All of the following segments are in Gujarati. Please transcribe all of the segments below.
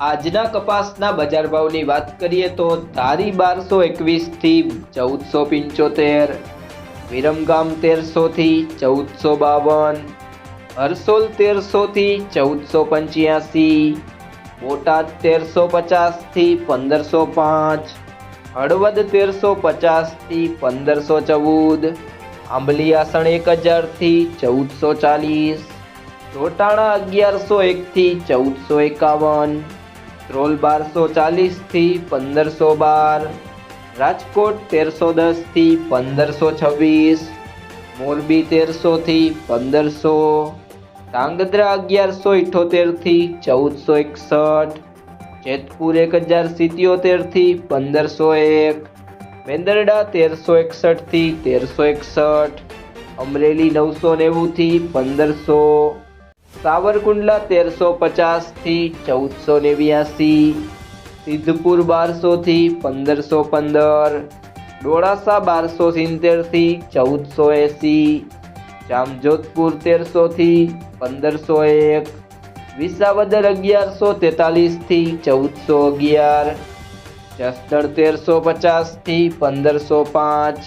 આજના કપાસના બજાર ભાવની વાત કરીએ તો ધારી બારસો એકવીસથી ચૌદસો પંચોતેર, વિરમગામ તેરસોથી ચૌદસો બાવન, હરસોલ તેરસોથી ચૌદસો પંચ્યાસી, બોટાદ તેરસો પચાસથી પંદરસો પાંચ, હળવદ તેરસો પચાસથી પંદરસો ચૌદ આંબલીયાસણ એક હજારથી ચૌદસો ચાલીસ ટોટાણા અગિયારસો એકથી ચૌદસો એકાવન ધ્રોલ બારસો ચાલીસથી પંદરસો બાર. રાજકોટ તેરસો દસથી પંદરસો છવ્વીસ. મોરબી તેરસોથી પંદરસો. ધાંગધ્રા અગિયારસો ઇઠોતેરથી ચૌદસો એકસઠ. જેતપુર એક હજાર સિત્યોતેરથી પંદરસો એક. મેંદરડા તેરસો એકસઠથી તેરસો એકસઠ. અમરેલી નવસો નેવુંથી પંદરસો. સાવરકુંડલા તેરસો પચાસથી ચૌદસો નેવ્યાસી, સિદ્ધપુર બારસોથી પંદરસો પંદર, ડોળાસા બારસો સિત્તેરથી ચૌદસો એંસી, જામજોધપુર તેરસોથી પંદરસો એક, વિસાવદર અગિયારસો તેતાલીસથી ચૌદસો અગિયાર, જસદણ તેરસો પચાસથી પંદરસો પાંચ,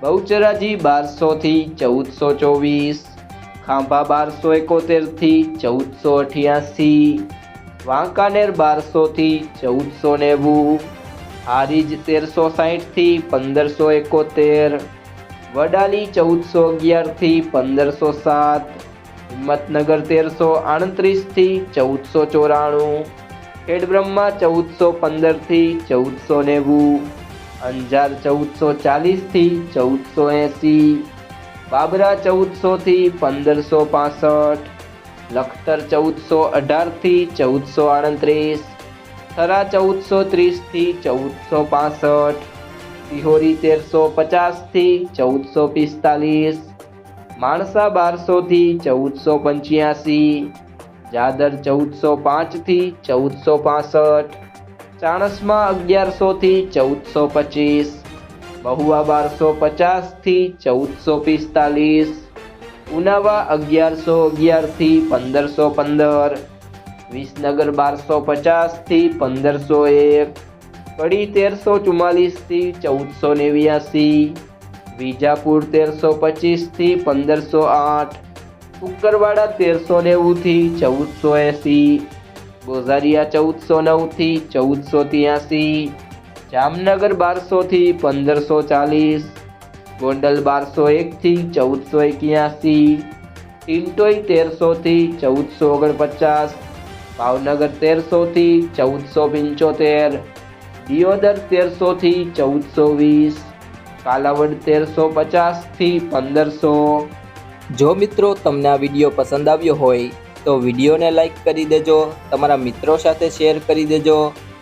બહુચરાજી બારસોથી ચૌદસો ચોવીસ ખાંભા બારસો એકોતેરથી ચૌદસો અઠ્યાસી, વાંકાનેર બારસોથી ચૌદસો નેવું, હારીજ તેરસો સાહીઠથી પંદરસો એકોતેર, વડાલી ચૌદસો અગિયારથી પંદરસો સાત, હિંમતનગર તેરસો આડત્રીસથી ચૌદસો ચોરાણું, ખેડબ્રહ્મા ચૌદસો પંદરથી ચૌદસો નેવું, અંજાર ચૌદસો ચાલીસથી ચૌદસો એંસી બાબરા ચૌદસોથી પંદરસો પાસઠ, લખતર ચૌદસો અઢારથી ચૌદસો આડત્રીસ, થરા ચૌદસો ત્રીસથી ચૌદસો પાસઠ સિહોરી તેરસો પચાસથી ચૌદસો પિસ્તાલીસ, માણસા બારસોથી ચૌદસો પંચ્યાસી, જાદર ચૌદસો પાંચથી ચૌદસો પાસઠ, ચાણસમાં અગિયારસોથી ચૌદસો પચીસ મહુવા બારસો પચાસથી ચૌદસો પિસ્તાલીસ. ઉનાવા અગિયારસો અગિયારથી પંદરસો પંદર. વિસનગર બારસો પચાસથી પંદરસો એક. કડી તેરસો ચુમ્માલીસથી ચૌદસો નેવ્યાસી. વિજાપુર તેરસો પચીસથી પંદરસો આઠ. કુકરવાડા તેરસો નેવુંથી ચૌદસો એંસી. ગોઝારિયા ચૌદસો નવથી ચૌદસો ત્યાસી. જામનગર બારસોથી પંદરસો ચાલીસ, ગોંડલ બારસો એકથી ચૌદસો એક્યાસી ટિન્ટોઈ તેરસોથી ચૌદસો ઓગણપચાસ, ભાવનગર તેરસોથી ચૌદસો પંચોતેર, દિયોદર તેરસોથી ચૌદસો વીસ, કાલાવડ તેરસો પચાસથી પંદરસો. જો મિત્રો તમને આ વીડિયો પસંદ આવ્યો હોય તો વિડીયોને લાઈક કરી દેજો, તમારા મિત્રો સાથે શેર કરી દેજો